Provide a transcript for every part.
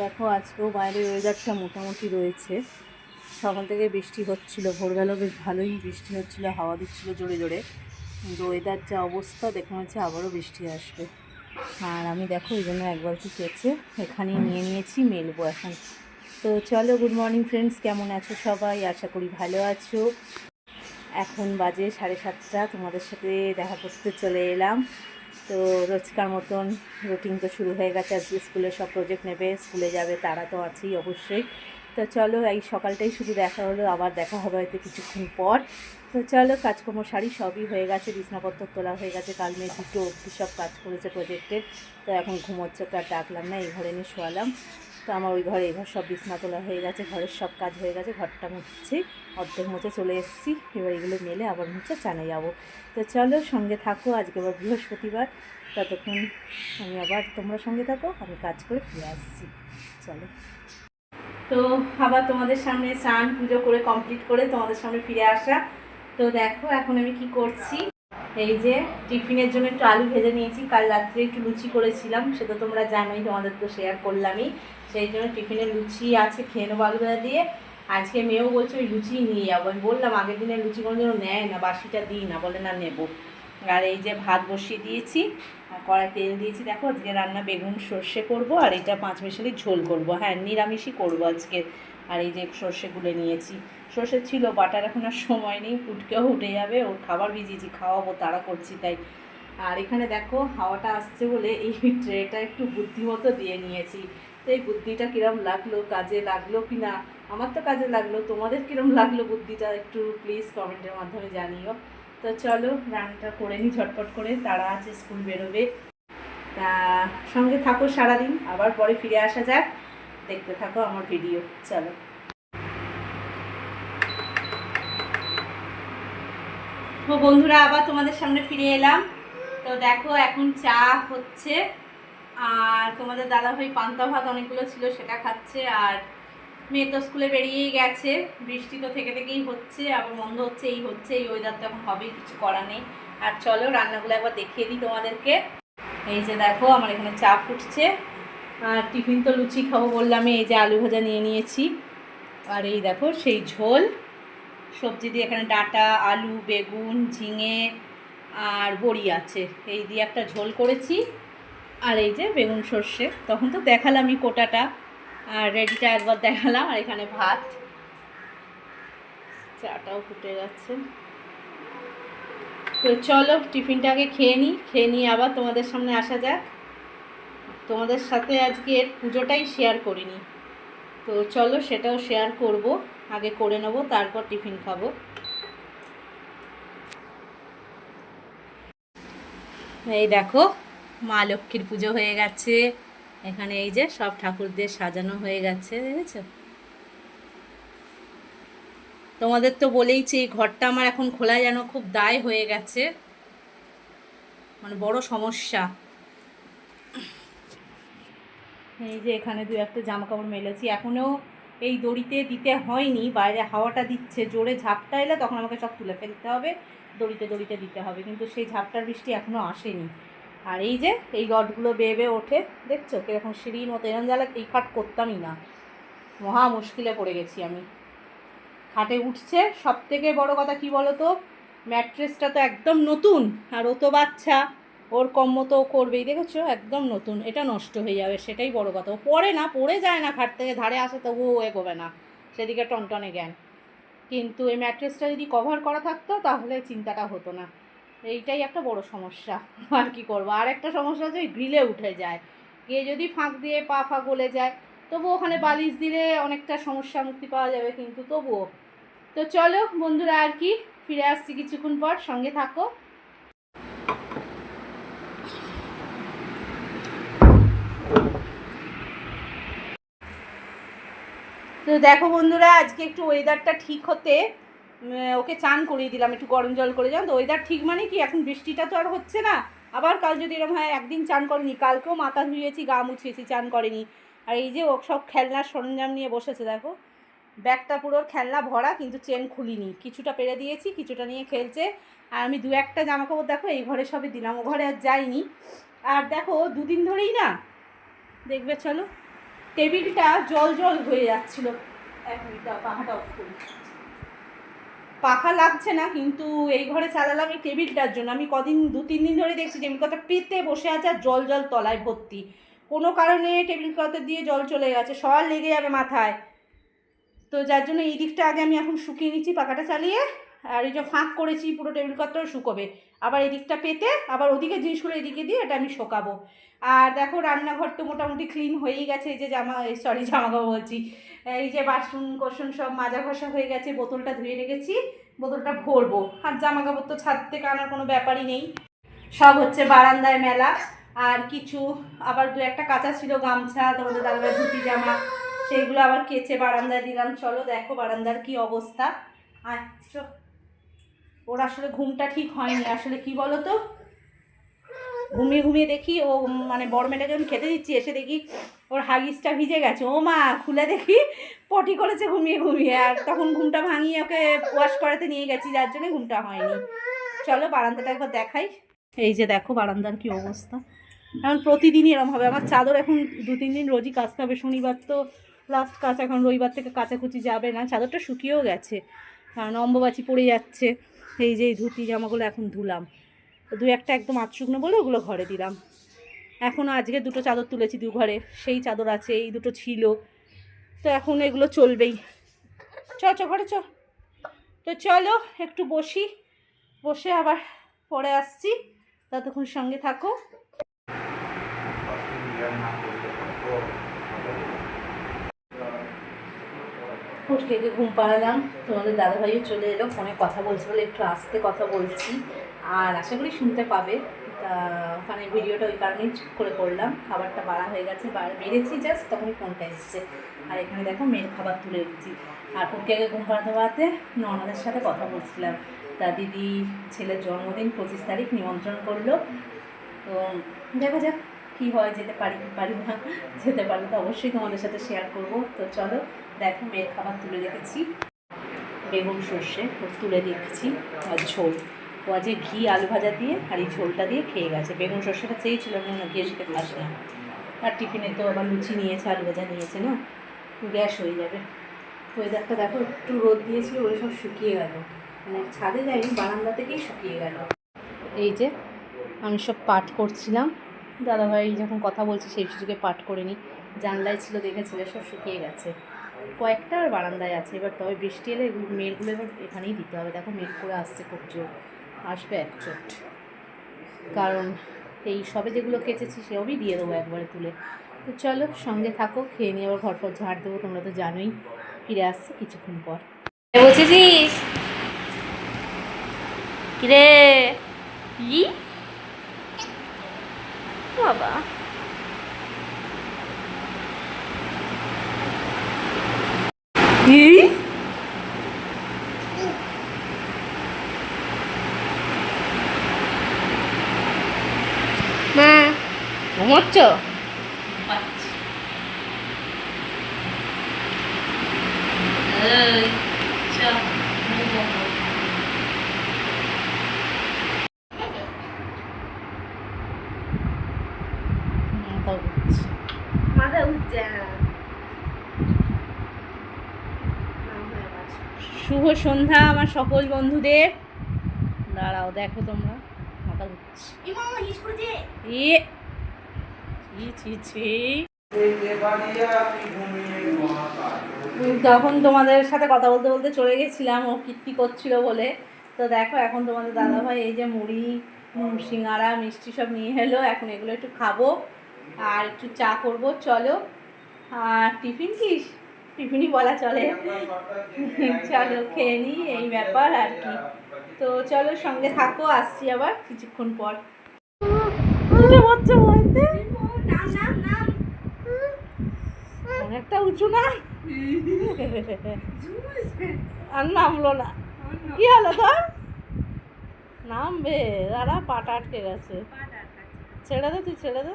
দেখো, আজকেও বাইরের ওয়েদারটা মোটামুটি রয়েছে। সকাল থেকে বৃষ্টি হচ্ছিল ভোরবেলা বেশ ভালোই বৃষ্টি হচ্ছিল, হাওয়া দিচ্ছিল জোরে জোরে। কিন্তু ওয়েদার যা অবস্থা, দেখে হচ্ছে আবারও বৃষ্টি আসবে। আর আমি দেখো ওই জন্য এক বালতি কেচে এখানেই নিয়ে নিয়েছি, মেলবো এখন। তো চলো গুড মর্নিং ফ্রেন্ডস কেমন আছো সবাই? আশা করি ভালো আছো। এখন বাজে সাড়ে সাতটা, তোমাদের সাথে দেখা করতে চলে এলাম। তো রোজকার মতন রুটিন তো শুরু হয়ে গেছে। আজকে স্কুলে সব প্রজেক্ট নেবে, স্কুলে যাবে, তারা তো আছেই অবশ্যই। তো চলো, এই সকালটাই শুধু দেখা হলো, আবার দেখা হবে হয়তো কিছুক্ষণ পর। তো চলো, কাজকর্ম শাড়ি সবই হয়ে গেছে, বিছনাপত্র তোলা হয়ে গেছে। কাল মেয়ে দুটো অবধি সব কাজ করেছে প্রজেক্টের তো এখন ঘুমোচ্ছে ডাকলাম না, এই ঘরে নিয়ে শোয়ালাম। তো আমার ওই ঘরে, এই ঘর সব বিছনা তোলা হয়ে গেছে, ঘরের সব কাজ হয়ে গেছে, ঘরটা মুছছি, অর্ধেক মুছে চলে এসেছি, এবার এগুলো মেলে আবার মুছে চানে যাব। তো চলো সঙ্গে থাকো, আজকে আবার বৃহস্পতিবার, ততক্ষণ আমি আবার তোমরা সঙ্গে থাকো, আমি কাজ করে ফিরে আসছি। চলো। তো আবার তোমাদের সামনে স্নান পুজো করে কমপ্লিট করে তোমাদের সামনে ফিরে আসা। তো দেখো এখন আমি কি করছি, এই যে টিফিনের জন্য একটু আলু ভেজে নিয়েছি, কাল রাত্রে একটু লুচি করেছিলাম, সেটা তোমরা জানোই, তোমাদের তো শেয়ার করলামই। সেই জন্য টিফিনে লুচি আছে, খেয়ে নেব দিয়ে। আজকে মেয়েও বলছে, ওই লুচি নিয়ে যাব। আমি বললাম, আগের দিনের লুচি কোনো যেন নেয় না, বাসিটা দিই না। বলে, না, নেব। আর এই যে ভাত বসিয়ে দিয়েছি, আর কড়াই তেল দিয়েছি। দেখো, আজকে রান্না বেগুন, সর্ষে করব, আর এটা পাঁচ মিশালি ঝোল করব। হ্যাঁ নিরামিষই করব আজকে। আর এই যে সর্ষে গুলে নিয়েছি। সর্ষে ছিল, বাটার এখন আর সময় নেই, ফুটকেও উঠে যাবে, ওর খাবার ভিজিয়েছি, খাওয়াবো, তাড়া করছি তাই। আর এখানে দেখো, হাওয়াটা আসছে বলে এই ট্রেটা একটু বুদ্ধিমতো দিয়ে নিয়েছি। তো এই বুদ্ধিটা কিরম লাগল? কাজে লাগল কি না আমার তো কাজে লাগল। তোমাদের কিরম লাগল বুদ্ধিটা একটু প্লিজ কমেন্টের মাধ্যমে জানিও। তো চলো, রান্নাটা করে নিই ঝটপট করে। তারা আছে, স্কুল বেরোবে। তা, সঙ্গে থাকো সারাদিন। আবার পরে ফিরে আসা যাক। দেখতে থাকো আমার ভিডিও চলো। তো বন্ধুরা, আবার তোমাদের সামনে ফিরে এলাম। তো দেখো, এখন চা হচ্ছে। আর তোমাদের দাদাভাই পান্তা ভাত অনেকগুলো ছিল, সেটা খাচ্ছে। আর মেয়ে তো স্কুলে বেরিয়েই গেছে। বৃষ্টি তো থেকে থেকেই হচ্ছে, আবার বন্ধ হচ্ছে, এই হচ্ছে, এই ওয়েদার তো এখন হবেই, কিছু করার নেই। আর চলো, রান্নাগুলো একবার দেখিয়ে দিই তোমাদেরকে। এই যে দেখো, আমার এখানে চা ফুটছে। আর টিফিন তো লুচি খাব বললাম, এই যে আলু ভাজা নিয়ে নিয়েছি। আর এই দেখো, সেই ঝোল। সবজি দিয়ে এখানে ডাটা, আলু, বেগুন, ঝিঙে আর বড়ি আছে। এই দিয়ে একটা ঝোল করেছি। আর এই যে বেগুন সর্ষে, তখন তো দেখালামই কোটাটা। আর রেডিটা একবার দেখালাম, আর এখানে ভাত। চাটাও ফুটে যাচ্ছে তো চলো টিফিনটা আগে খেয়ে নিই, খেয়ে নিয়ে আবার তোমাদের সামনে আসা যাক। তোমাদের সাথে আজকের পুজোটাই শেয়ার করিনি। তো চলো, সেটাও শেয়ার করব। আগে করে নেব, তারপর টিফিন খাব। এই দেখো মা লক্ষ্মীর পুজো হয়ে গেছে। এখানে এই যে সব ঠাকুরদের সাজানো হয়ে গেছে, দেখেছ? তোমাদের তো বলেইছি, এই ঘরটা আমার এখন খোলা যেন খুব দায় হয়ে গেছে। মানে বড় সমস্যা। এই যে এখানে দু একটা জামা কাপড় মেলেছি। এখনও এই দড়িতে দিতে হয়নি, বাইরে হাওয়াটা দিচ্ছে, জোরে ঝাপটা এলে তখন আমাকে সব তুলে ফেলতে হবে, দড়িতে দড়িতে দিতে হবে। কিন্তু সেই ঝাপটার বৃষ্টি এখনও আসেনি। আর এই যে, এই রডগুলো বেয়ে বেয়ে ওঠে, দেখছ? কীরকম সিঁড়ি মতো। এরকম জ্বালা এই খাট করতামই না। মহা মুশকিলে পড়ে গেছি আমি। খাটে উঠছে সব থেকে বড় কথা কি বলো তো ম্যাট্রেসটা তো একদম নতুন, আর ও তো বাচ্চা। ওর কম মতো করবেই, দেখেছ? একদম নতুন। এটা নষ্ট হয়ে যাবে, সেটাই বড় কথা। ও পড়ে না, পড়ে যায় না খাট থেকে, ধারে আসে তবুও ও এগোবে না। সেদিকে টনটনে জ্ঞান। কিন্তু এই ম্যাট্রেসটা যদি কভার করা থাকতো, তাহলে চিন্তাটা হতো না। এইটাই একটা বড় সমস্যা। আর কি করব? আর একটা সমস্যা হচ্ছে ওই গ্রিলে উঠে যায়। গিয়ে যদি ফাঁক দিয়ে পা ফা গলে যায় তবু ওখানে বালিশ দিলে অনেকটা সমস্যা মুক্তি পাওয়া যাবে কিন্তু তবুও। তো চলো বন্ধুরা আর কি ফিরে আসছি কিছুক্ষণ পর সঙ্গে থাকো। তো দেখো বন্ধুরা আজকে একটু ওয়েদারটা ঠিক হতে ওকে চান করিয়ে দিলাম একটু গরম জল করে জানো তো? ওয়েদার ঠিক মানে কি? এখন বৃষ্টিটা তো আর হচ্ছে না। আবার কাল যদি এরকম হয় একদিন চান করেনি কালকেও মাথা ধুয়েছি গা মুছিয়েছি চান করেনি। আর এই যে ও সব খেলনার সরঞ্জাম নিয়ে বসেছে দেখো। ব্যাগটা পুরো খেলনা ভরা কিন্তু চেন খুলিনি। কিছুটা পেরে দিয়েছি কিছুটা নিয়ে খেলছে। আর আমি দু একটা জামা কাপড় দেখো এই ঘরে সবই দিলাম। ও ঘরে আর যাইনি আর দেখো দুদিন ধরেই না দেখবে চলো। টেবিলটা জল জল হয়ে যাচ্ছিল। মিনিট দাও, অফ করি। পাখা লাগছে না, কিন্তু এই ঘরে চালালাম এই টেবিলটার জন্য। আমি কদিন, দু, তিন দিন ধরে দেখছি টেবিল কথা পেতে বসে আছে আর জল জল তলায় ভর্তি। কোনো কারণে টেবিল কথা দিয়ে জল চলে গেছে, সবার লেগে যাবে মাথায়। তো যার জন্য এই দিকটা আগে আমি এখন শুকিয়ে নিচ্ছি, পাখাটা চালিয়ে। আর এই যে ফাঁক করেছি, পুরো টেবিল কত্তাও শুকোবে। আবার এদিকটা পেতে, আবার ওদিকে জিনিসগুলো এদিকে দিয়ে এটা আমি শোকাবো। আর দেখো, রান্নাঘর তো মোটামুটি ক্লিন হয়েই গেছে, এই যে জামা সরি জামা কাপড় বলছি। এই যে বাসন কোসন সব মাজা ঘষা হয়ে গেছে, বোতলটা ধুয়ে রেখেছি, বোতলটা ভরবো। আর জামা কাপড় তো ছাদ থেকে আনার কোনো ব্যাপারই নেই। সব হচ্ছে বারান্দায় মেলা। আর কিছু, আবার দু একটা কাঁচা ছিল গামছা, তোমাদের দাদাভাই ধুতি জামা, সেইগুলো আবার কেচে বারান্দায় দিলাম। চলো দেখো বারান্দার কি অবস্থা। চো। ওর আসলে ঘুমটা ঠিক হয়নি। আসলে কি বলো তো ঘুমিয়ে ঘুমিয়ে দেখি ও মানে বড় মেয়েটাকে আমি খেতে দিচ্ছি, এসে দেখি ওর হাগিসটা ভিজে গেছে। ও মা, খুলে দেখি পটি করেছে ঘুমিয়ে ঘুমিয়ে। আর তখন ঘুমটা ভাঙিয়ে ওকে ওয়াশ করাতে নিয়ে গেছি, যার জন্য ঘুমটা হয়নি। চলো বারান্দাটা একবার দেখাই। এই যে দেখো বারান্দার কি অবস্থা। এখন প্রতিদিনই এরকম হবে। আমার চাদর এখন দু তিন দিন রোজই কাচতে হবে। শনিবার তো লাস্ট কাজ, এখন রবিবার থেকে কাচাকুচি যাবে না। চাদরটা শুকিয়েও গেছে। কারণ অম্ববাচি পড়ে যাচ্ছে। এই যে ধুতি জামাগুলো এখন ধুলাম। দু একটা একদম আধ শুকনো বলে ওগুলো ঘরে দিলাম। এখনও আজকে দুটো চাদর তুলেছি দু ঘরে, সেই চাদর আছে, এই দুটো ছিল। তো এখন এগুলো চলবেই। চ চ, ঘরে চ। তো চলো, একটু বসি, বসে আবার পরে আসছি। ততক্ষণ সঙ্গে থাকো। ফুটকে ঘুম পাড়ালাম। তোমাদের দাদাভাইও চলে এলো, ফোনে কথা বলছে বলে একটু আস্তে কথা বলছি। আর আশা করি শুনতে পাবে। তা ওখানে ভিডিওটা ওই কারণেই চুপ করে করলাম। খাবারটা বাড়া হয়ে গেছে বেড়েছি জাস্ট তখনই ফোনটা এসছে। আর এখানে দেখো মেয়ের খাবার তুলে দিচ্ছি। আর ফুটকে ঘুম পাড়াতে পাড়াতে ননদের সাথে কথা বলছিলাম। তা দিদি ছেলের জন্মদিন পঁচিশ তারিখ নিমন্ত্রণ করল। তো দেখা যাক। কী হয় যেতে পারি কি পারি না, যেতে পারলে তো অবশ্যই তোমাদের সাথে শেয়ার করব। তো চলো, দেখো, মেয়ের খাবার তুলে রেখেছি। বেগুন সর্ষে তুলে রেখেছি আর ঝোল। ও আজকে ঘি, আলু ভাজা দিয়ে আর এই ঝোলটা দিয়ে খেয়ে গেছে। বেগুন সর্ষেটা চেয়েছিল না গিয়ে সেটা না আর টিফিনে তো আবার লুচি নিয়েছে, আলু ভাজা নিয়েছে, না? গ্যাস হয়ে যাবে। ওয়েদারটা দেখো, একটু রোদ দিয়েছিল বলে সব শুকিয়ে গেল। মানে ছাদে যায়নি, বারান্দা থেকেই শুকিয়ে গেল। এই যে, আমি সব পাঠ করছিলাম। দাদাভাই যখন কথা বলছি সেই সুযোগে পাঠ করে নিই। জানলায় ছিল দেখেছিলে সব শুকিয়ে গেছে। কয়েকটা আর বারান্দায় আছে এবার তবে বৃষ্টি এলে এগুলো মেয়েরগুলো এবার এখানেই দিতে হবে। দেখো মেঘ করে আসছে খুব জোর। আসবে এক চোট কারণ এই সবে যেগুলো কেচেছি সেসবই দিয়ে দেবো একবারে তুলে। তো চলো সঙ্গে থাকো খেয়ে নিয়ে আবার ঘরফর ঝাড় দেবো তোমরা তো জানোই। ফিরে আসছে কিছুক্ষণ পর। বলছিস? কিরে? ই? বাবা কি মা ঘুমোচ্ছ মাথা উঠছে না শুভ সন্ধ্যা আমার সকল বন্ধুদের। দাঁড়াও দেখো তোমরা। মাথা ঘুরছে এ তখন তোমাদের সাথে কথা বলতে বলতে চলে গেছিলাম ও কীর্তি করছিল বলে। তো দেখো এখন তোমাদের দাদাভাই এই যে মুড়ি সিঙ্গারা মিষ্টি সব নিয়ে এলো। এখন এগুলো একটু খাব আর একটু চা করব। চলো আর টিফিন কি? টিফিনই বলা চলে। চলো খেয়ে নিই এই ব্যাপার আর কি। তো চলো সঙ্গে থাকো আসছি আবার কিছুক্ষণ পর। অনেকটা উঁচু না আর নামলো না। কি হলো তো নামবে দাঁড়া পাটা আটকে গেছে। ছেড়ে দে তুই ছেড়ে দে।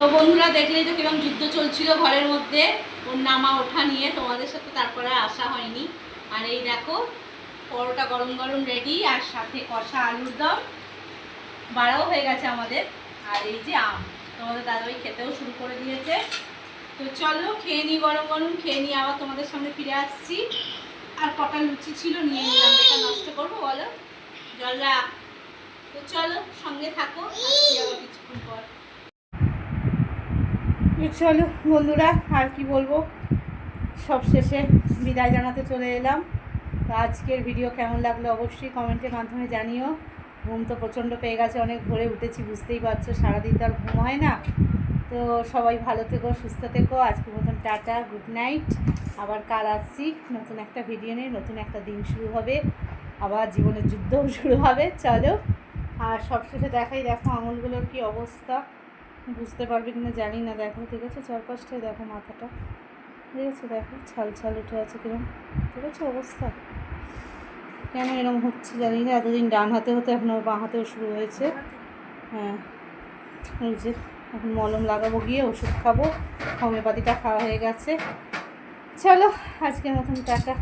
তো বন্ধুরা দেখলেই তো কীরকম যুদ্ধ চলছিল ঘরের মধ্যে। ওর নামা ওঠা নিয়ে তোমাদের সাথে তারপরে আসা হয়নি। আর এই দেখো, পরোটা গরম গরম রেডি আর সাথে কষা আলুর দম। বাড়াও হয়ে গেছে আমাদের। আর এই যে আম, তোমাদের দাদাভাই খেতেও শুরু করে দিয়েছে। তো চলো, খেয়ে নিই গরম গরম, খেয়ে নিয়ে আবার তোমাদের সামনে ফিরে আসছি। আর কটা লুচি ছিল নিয়ে নিলাম বেকার নষ্ট করব বলো? জল রাখ তো চলো সঙ্গে থাকো কিছুক্ষণ পর। চলো বন্ধুরা, আর কি বলব? সব শেষে বিদায় জানাতে চলে এলাম। তো আজকের ভিডিও কেমন লাগল অবশ্যই কমেন্টের মাধ্যমে জানিও। ঘুম তো প্রচণ্ড পেয়ে গেছে, অনেক ভোরে উঠেছি, বুঝতেই পারছ, সারাদিন তো আর ঘুম হয় না। তো সবাই ভালো থেকো, সুস্থ থেকো। আজকের মতন টাটা গুড নাইট আবার কাল আসছি, নতুন একটা ভিডিও নিয়ে, নতুন একটা দিন শুরু হবে। আবার জীবনের যুদ্ধও শুরু হবে, চলো। আর সবশেষে দেখাই, দেখো আঙুলগুলোর কি অবস্থা। বুঝতে পারবে কিনা জানি না, দেখো, ঠিক আছে? চারপাশটায় দেখো মাথাটা। ঠিক আছে, দেখো, ছাল ছাল উঠে আছে কিরম। ঠিক আছে, অবস্থা। কেন এরকম হচ্ছে জানি না, এতদিন ডান হাতে হতে এখন বাঁ হাতেও শুরু হয়েছে। হ্যাঁ এই যে, এখন মলম লাগাবো, গিয়ে ওষুধ খাব। হোমিওপ্যাথিটা খাওয়া হয়ে গেছে। চলো, আজকের মতন টাটা।